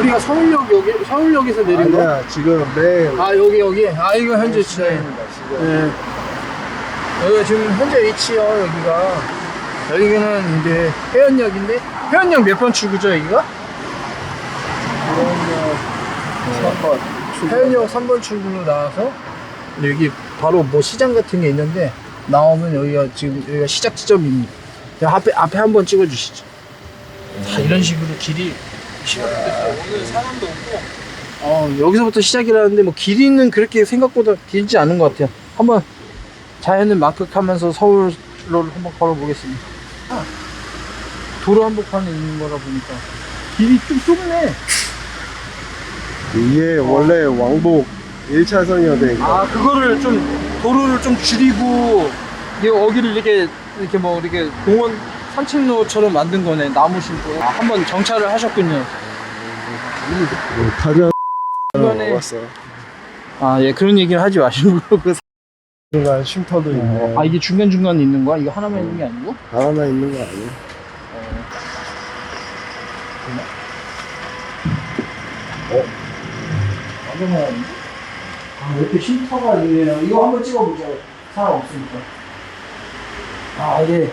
우리가 서울역 여기 서울역에서 내린 거? 아니야 지금 매일 아 여기 여기. 아 이거 현재 지금 네. 여기가 지금 현재 위치요 여기가. 여기는 이제 해안역인데 해안역 몇 번 출구죠 여기가? 한번 해안역 3번 출구로 나와서 여기 바로 뭐 시장 같은 게 있는데 나오면 여기가 지금 여기가 시작 지점입니다. 자, 앞에 앞에 한번 찍어 주시죠. 다 이런 식으로 길이 오늘 사람도 없고 어 여기서부터 시작이라는데 뭐 길이는 그렇게 생각보다 길지 않은 것 같아요. 한번 자연을 만끽하면서 서울로 한번 걸어보겠습니다. 아, 도로 한복판에 있는 거라 보니까 길이 좀 좁네. 이게 원래 왕복 1차선이어야 아 그거를 좀 도로를 좀 줄이고 이 여기를 이렇게 이렇게 뭐 이렇게 공원 산책로처럼 만든 거네 나무 심고. 아, 한번 정차를 하셨군요. 타자. 중간에 왔어 아예 그런 얘기를 하지 마시고. 그 중간 쉼터도 있네. 아 이게 중간 중간에 있는 거야? 이거 하나만 있는 게 아니고? 하나 있는 거 아니야? 완전 아 이렇게 쉼터가 있네요? 이거 한번 찍어보죠. 사람 없으니까. 아 이게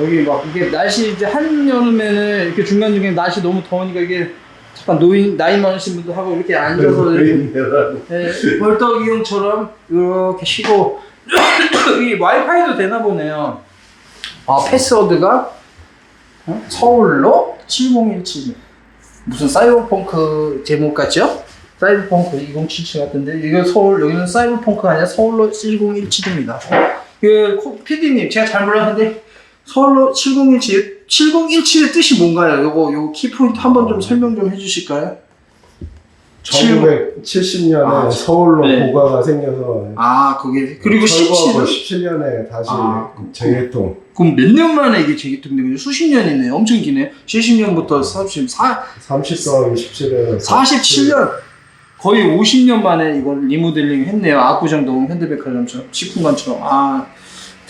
여기 막 이게 날씨 이제 한 여름에는 이렇게 중간중간에 날씨 너무 더우니까 이게 잠깐 노인 나이 많으신 분도 하고 이렇게 앉아서 이렇게 네, 벌떡이 형처럼 이렇게 쉬고 이 와이파이도 되나 보네요. 아 패스워드가 어? 서울로 7017 무슨 사이버펑크 제목 같죠? 사이버펑크 2077 같은데 이거 서울 여기는 사이버펑크 아니라 서울로 7017입니다. 그 PD님 제가 잘 몰랐는데 서울로 7017 7017의 뜻이 뭔가요? 요거 요 키포인트 한번 좀 설명 좀 해주실까요? 1970년에 아, 서울로 네. 고가가 생겨서 아 그게 그리고 철거하고 17은 17년에 다시 아, 재개통 그럼 몇 년 만에 이게 재개통된 거죠? 수십 년이네요. 엄청 기네. 70년부터 34, 30 더하기 17에 47년. 거의 50년 만에 이걸 리모델링 했네요. 압구정동 현대백화점처럼, 식품관처럼. 아,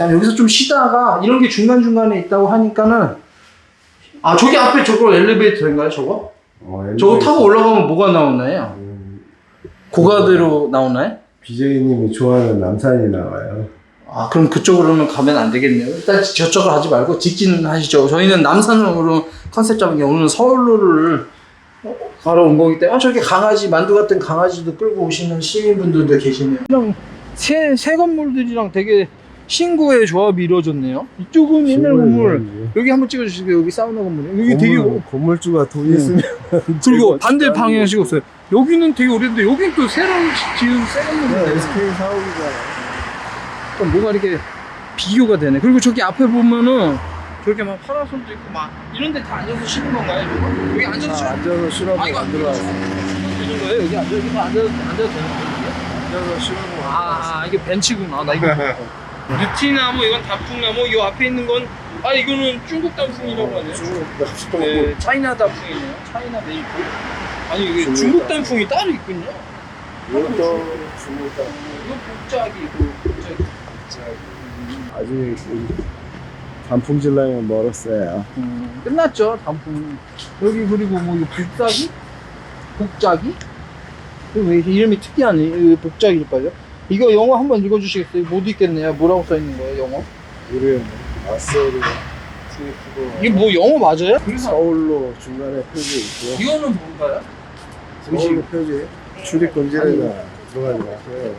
일단 여기서 좀 쉬다가 이런 게 중간중간에 있다고 하니까는 아, 저기 앞에 저거 엘리베이터인가요, 저거? 어, 저거 타고 올라가면 뭐가 나오나요? 음, 고가대로 나오나요? BJ님이 좋아하는 남산이 나와요 아, 그럼 그쪽으로는 가면 안 되겠네요. 일단 저쪽으로 하지 말고 직진 하시죠. 저희는 남산으로 컨셉 잡은 게 오늘 서울로를 가러 온 거기 때문에 아, 저렇게 강아지, 만두 같은 강아지도 끌고 오시는 시민분들도 계시네요. 그냥 새, 새 건물들이랑 되게 신구의 조합이 이루어졌네요. 이쪽은 옛날 건물. 여기 한번 찍어주시고요. 여기 사우나 건물이에요. 여기 되게 건물, 건물주가 돈이 네. 있으면 그리고 반대 방향식 없어요. 여기는 되게 오래됐는데 여긴 또 새로 지은 새 건물인데 SK 사옥이잖아 그럼 뭐가 이렇게 비교가 되네. 그리고 저기 앞에 보면은 저렇게 막 파라솔도 있고 막 이런 데 다 앉아서 쉬는 건가요? 이거? 여기 앉아서 쉬는 앉아서 쉬라고 아, 이거 만들어 되는 거예요? 여기 앉아 여기 앉아서 앉아도 되는 거예요? 앉아서 쉬라고 아, 아 이게 벤치구나. 나 이거 느티나무 이건 단풍나무 이 앞에 있는 건 아 이거는 중국 단풍이라고 하네요. 네, 차이나 단풍이네요. 차이나 메이플. 아니 이게 중국 중국 단풍. 단풍이 따로 있군요. 이것도 중국다 이거 복작이고 복작. 아직 이 단풍 질라면 멀었어요 음, 끝났죠 단풍 여기 그리고 뭐 이거 복작이 복작이 이거 왜 이렇게 이름이 특이하네 복작일까요 이거 영어 한번 읽어주시겠어요? 못 읽겠네요. 뭐라고 써 있는 거예요 영어? 우리 아세리 트리프고. 이게 뭐 영어 맞아요? 서울로 중간에 표지 있고 이거는 뭔가요? 서울로 표지 출입 금지래가 들어가지 마세요.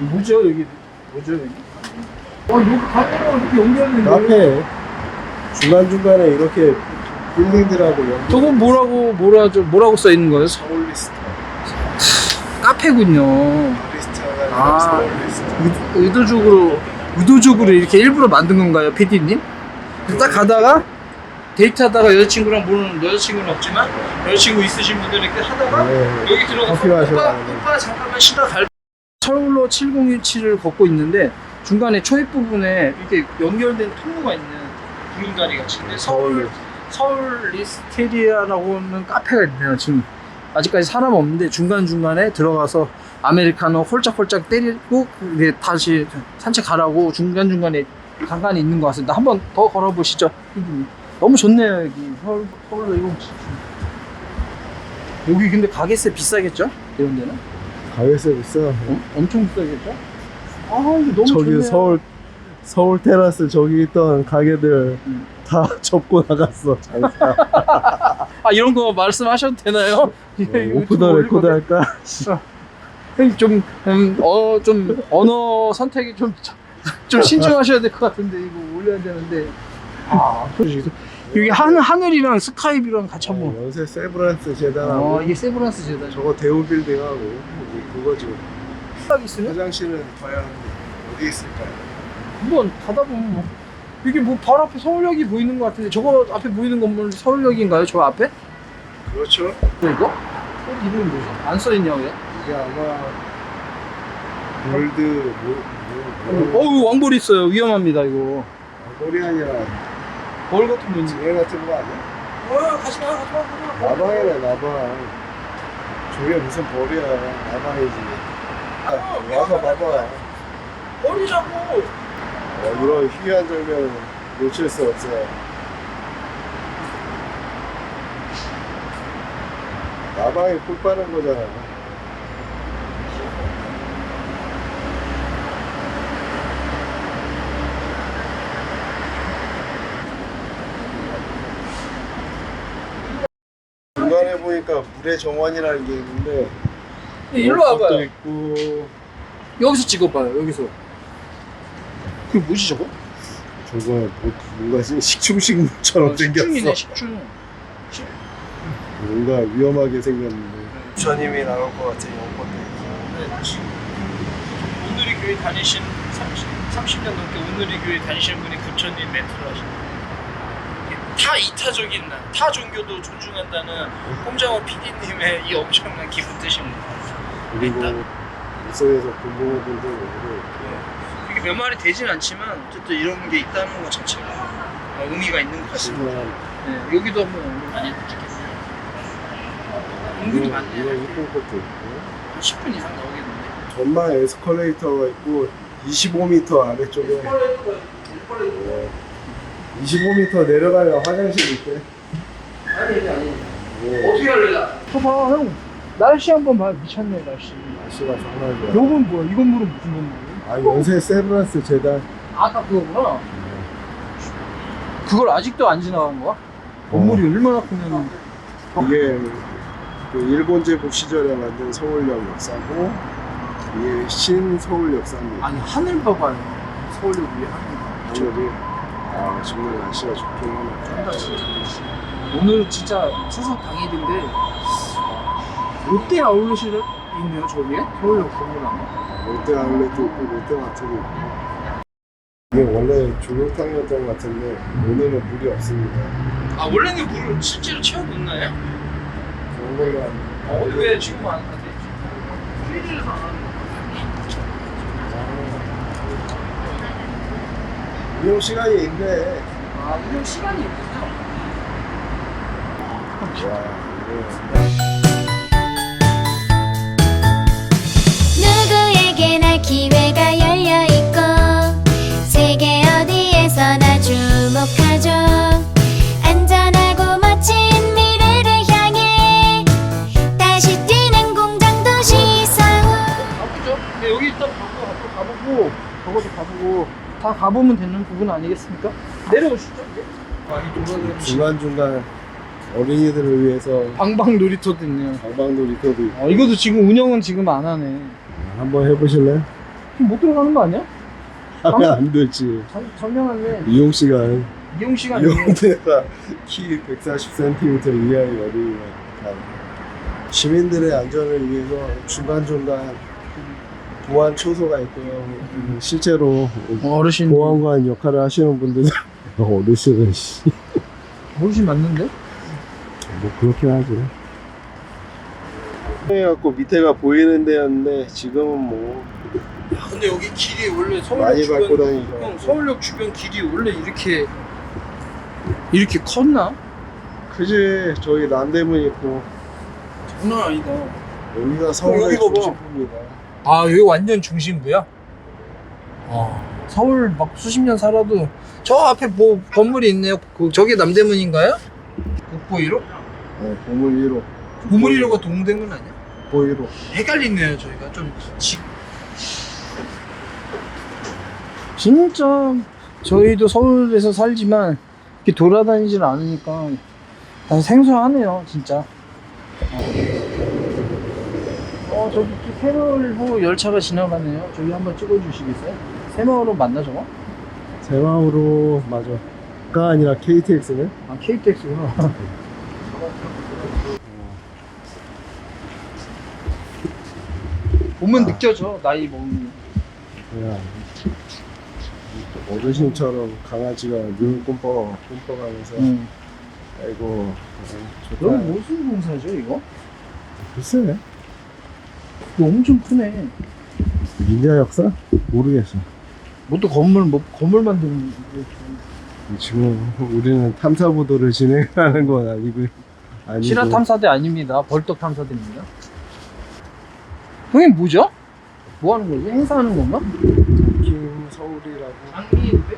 뭐죠 여기? 뭐죠 여기? 어 여기 가게가 이렇게 연결된 거예요? 카페 중간 중간에 이렇게 빌딩들하고 연결 저건 뭐라고 뭐라 저 뭐라고 써 있는 거예요? 서울리스트. 카페군요 아. 의- 의도적으로 의도적으로 이렇게 일부러 만든 건가요, PD님? 딱 가다가 데이트하다가 여자친구랑 모르는 여자친구는 없지만 여자친구 있으신 분들 이렇게 하다가 네. 여기 들어가서 오빠, 오빠 잠깐만 쉬다 갈 서울로 7017을 걷고 있는데 중간에 초입 부분에 이렇게 연결된 통로가 있는 구름다리 같이 근데 서울 서울 리스테리아라고는 카페가 있네요 지금 아직까지 사람 없는데 중간중간에 들어가서 아메리카노 홀짝홀짝 때리고 다시 산책 가라고 중간중간에 간간히 있는 것 같습니다 한번 더 걸어보시죠. 너무 좋네요 여기 서울, 서울로 이거 여기 근데 가게세 비싸겠죠? 이런 데는? 가게세 비싸. 어? 엄청 비싸겠죠? 아 근데 너무 저기 좋네요. 서울 서울 테라스 저기 있던 가게들 음. 다 접고 나갔어. 장사. 아 이런 거 말씀하셔도 되나요? 예, 어, 오프 더 레코드. 할까? 좀, 음, 어, 좀, 언어 선택이 좀, 좀 신중하셔야 될 것 같은데, 이거 올려야 되는데. 아, 솔직히. 여기 한, 하늘이랑 스카이뷰랑 같이 한번. 어, 연세 세브란스 재단하고 어, 이게 세브란스 재단. 저거 대우 빌딩하고 여기 그거 지금 딱 있으면 화장실은 과연 어디 있을까요? 한번 가다 보면 뭐. 이게 뭐 바로 앞에 서울역이 보이는 것 같은데, 저거 앞에 보이는 건물 서울역인가요? 저 앞에? 그렇죠. 이거? 어, 이름이 뭐지? 안 써있냐, 왜? 이게 아마 골드 뭐, 뭐, 뭐, 어우, 왕볼 있어요. 위험합니다, 이거. 골이 아니라 벌 같은 거 있지. 지뢰 같은 거 아니야? 어, 가지 마, 가지 마, 가지 마. 나방이래 나방. 저게 무슨 벌이야? 나방이지. 아, 와서 봐봐. 버리자고. 어, 이런 희귀한 장면 놓칠 수 없어. 나방이 풀 빠는 거잖아. 중간에 보니까 물의 정원이라는 게 있는데 네, 일로 것도 와봐요. 있고 여기서 찍어봐요. 여기서. 그게 뭐지 저거? 저거 뭐, 뭔가 식- 식충식물처럼 식충이네 생겼어. 식충. 뭔가 위험하게 생겼는데. 부처님이 나올 것 같아 연꽃도 있고. 오늘이 교회 다니신 30, 30년 넘게 오늘이 교회 다니시는 분이 부처님 멘트를 하시는 타 이타적인 타 종교도 존중한다는 홍장호 PD님의 이 엄청난 기분 뜻입니다. 그리고 일선에서 공부분들 오고 이게 몇 마리 되진 않지만 어쨌든 이런 게 있다는 것 자체가 어, 의미가 있는 것 같습니다. 네, 여기도 한번 오늘 많이 찍겠어요. 은근히 이런 많네요. 이런 이쁜 것도 있고 한 10분 이상 나오겠는데. 전방 에스컬레이터가 있고 25m 아래쪽에 어, 25m 내려가면 화장실 있대. 아니 아니. 네. 어떻게 할래? 봐봐 형. 날씨 한번 봐. 미쳤네 날씨. 날씨가 정말 좋아. 요건 뭐야? 이 건물은 무슨 건물이야? 아 연세 세브란스 재단 아까 그거구나. 그걸 아직도 안 지나간 거야? 건물이 얼마나 크면 이게 그 일본 제국 시절에 만든 서울역 역사고 이게 신서울 역사입니다. 아니 하늘 봐봐요. 서울역 위에 하늘. 오늘이 아 정말 날씨가 좋긴 하네. 쩐다 진짜. 오늘 진짜 추석 당일인데 롯데 아울렛이 있네요 저기에 서울역 건물 안에. 롯데 아울렛도 있고 롯데 마트도 있고 이게 원래 조명탕이었던 것 같은데 오늘은 물이 없습니다. 아 원래는 물을 실제로 채워 놓나요? 그런 걸로 한 어, 왜 지금 안 하지? 프리즈에서 안 하는 운영 시간이 있네. 아 운영 시간이 있군요. 와, 누구에게나 기회가 열려 있고 세계 어디에서나 주목하죠 안전하고 멋진 미래를 향해 다시 뛰는 공장 도시 서울 가보죠. 네, 여기 일단 가고 앞으로 가보고 저것도 가보고 다 가보면 되는 부분 아니겠습니까? 내려오시죠. 이거 중간중간 어린이들을 위해서 방방 놀이터도 있네요. 방방놀이터도 있고 어, 이것도 지금 운영은 지금 안 하네. 한번 해보실래요? 지금 못 들어가는 거 아니야? 하면 안 되지. 설- 설명할래. 이용 시간 이용 시간 이용대가 키 140cm 이하의 어린이가 다 시민들의 안전을 위해서 중간중간 보안 초소가 있고요. 음, 실제로 어르신 보안관 역할을 하시는 분들 어르신은 씨. 어르신 맞는데? 뭐 그렇긴 하지. 해갖고 밑에가 보이는 데였는데 지금은 뭐 야, 근데 여기 길이 원래 서울역 주변 다니죠. 형 서울역 주변 길이 원래 이렇게 이렇게 컸나? 그지 저기 남대문 있고 장난 아니다. 여기가 서울의 여기 봐봐. 중심부입니다. 아 여기 완전 중심부야? 아 서울 막 수십 년 살아도 저 앞에 뭐 건물이 있네요 그 저게 남대문인가요? 국보 1호? 네, 보물 1호. 고무리로가 동대문 아니야? 보이로. 헷갈리네요 저희가 좀 지... 진짜 저희도 서울에서 살지만 이렇게 돌아다니질 않으니까 난 생소하네요 진짜 어 저기 또 새마을호 열차가 지나가네요 저기 한번 찍어주시겠어요? 새마을호 맞나 저거? 대마으로 맞아. 가 아니라 KTX네. 아 KTX구나 보면 느껴져 나이 먹는 그냥 어르신처럼 강아지가 눈을 꿈뻑 꿈뻑하면서 응. 아이고 어, 좋다. 여기 무슨 공사죠 이거? 글쎄 이거 엄청 크네 민자 역사 모르겠어. 뭐 또 건물 뭐 건물 만드는 거 지금 우리는 탐사보도를 진행하는 건 아니고 아니고 실화 탐사대 아닙니다. 벌떡 탐사대입니다. 형님 뭐죠? 뭐 하는 거지? 행사하는 건가? 김 서울이라고 장미인데?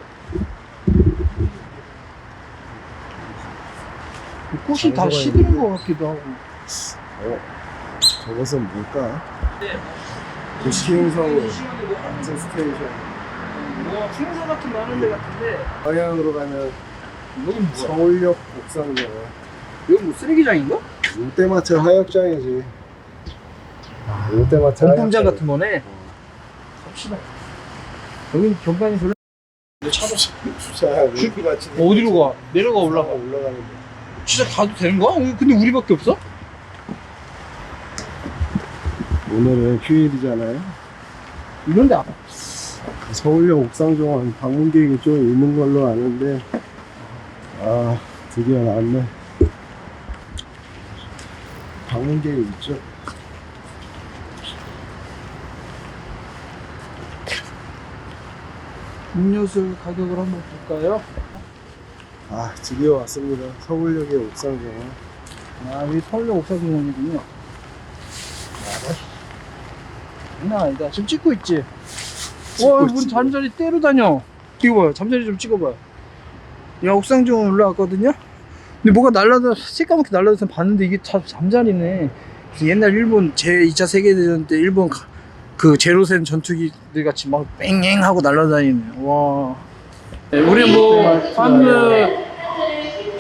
꽃이 다 있는데. 것 같기도 하고. 어 저것은 뭘까? 도킹 서울 아트 스테이션 뭐 행사 같은 거 하는 데 같은데 방향으로 가면 뭐야? 서울역 옥상이잖아. 여기 뭐 쓰레기장인가? 롯데마트 하역장이지. 롯데마트 공통장 하역장. 같은 거네. 갑시다. 여긴 경관이 별로 차로 주차 롯데마트 어디로 가? 내려가 올라가. 올라가는데. 진짜 가도 되는 거야? 어, 근데 우리밖에 없어? 오늘은 휴일이잖아요. 이런데 안- 서울역 옥상정원 방문 계획이 좀 있는 걸로 아는데 아 드디어 나왔네. 방문 계획 있죠? 음료수 가격을 한번 볼까요? 아 드디어 왔습니다. 서울역의 옥상정원. 아, 여기 서울역 옥사공원이군요. 장난 아니다. 지금 찍고 있지? 찍고 와, 있지. 문 잠자리 때로 다녀. 이거 봐요. 잠자리 좀 찍어봐요. 야, 옥상정원 올라왔거든요? 근데 뭐가 날라다, 새까맣게 날라다서 봤는데 이게 참 잠자리네. 옛날 일본 제2차 세계대전 때 일본 가- 그 제로센 전투기들 같이 막 뺑뺑 하고 날아다니네. 와. 네, 우리 뭐, 방금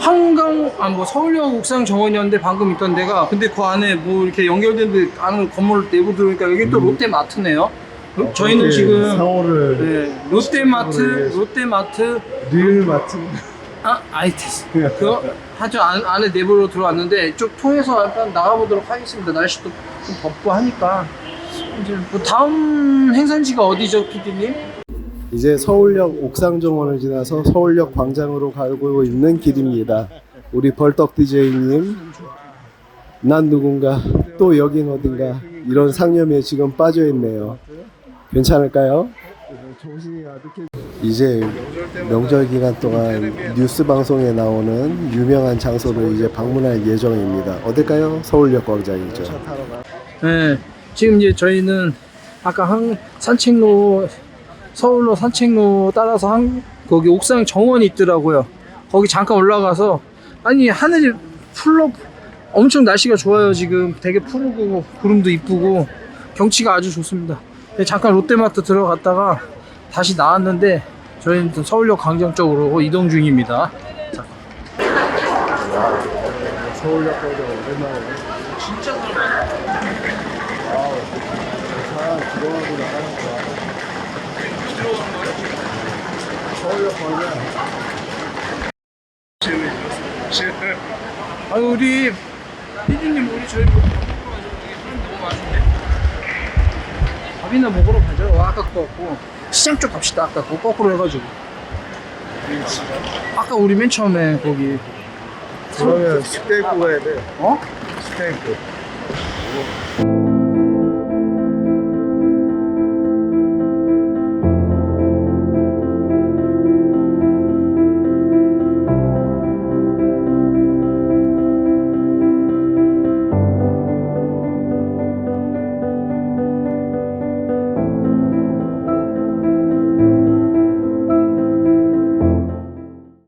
한강 아뭐 서울역 옥상 정원이었는데 방금 있던 데가 근데 그 안에 뭐 이렇게 연결된 데 안에 건물 내부 들어오니까 여기 또 음. 롯데마트네요. 어, 저희는 그렇게 지금 상호를 네, 롯데마트 네. 롯데마트 릴마트 아 아이테스 그거 하죠 안, 안에 내부로 들어왔는데 이쪽 통해서 일단 나가보도록 하겠습니다. 날씨도 좀 덥고 하니까 이제 뭐 다음 행선지가 어디죠, PD님? 이제 서울역 옥상정원을 지나서 서울역 광장으로 가고 있는 길입니다. 우리 벌떡 DJ님, 난 누군가, 또 여긴 어딘가, 이런 상념에 지금 빠져 있네요. 괜찮을까요? 이제 명절 기간 동안 뉴스 방송에 나오는 유명한 장소를 이제 방문할 예정입니다. 어딜까요? 서울역 광장이죠. 네, 지금 이제 저희는 아까 한 산책로 서울로 산책로 따라서 한 거기 옥상 정원이 있더라고요. 거기 잠깐 올라가서 아니 하늘이 풀러 엄청 날씨가 좋아요 지금 되게 푸르고 구름도 이쁘고 경치가 아주 좋습니다. 네, 잠깐 롯데마트 들어갔다가 다시 나왔는데 저희는 또 서울역 광장 쪽으로 이동 중입니다. 서울역 광장 오랜만에. 진짜 아우, 사람 기동하고 나가는 거야. 아 우리 피디님 우리 저희 뭐밥 먹으러 가죠. 여기 사람 너무 많은데. 밥이나 먹으러 가죠. 와, 아까 그거 같고 시장 쪽 갑시다. 아까 그거 거꾸로 해가지고. 아까 우리 맨 처음에 거기 그러면 스테이크 가야 돼. 어? 스테이크.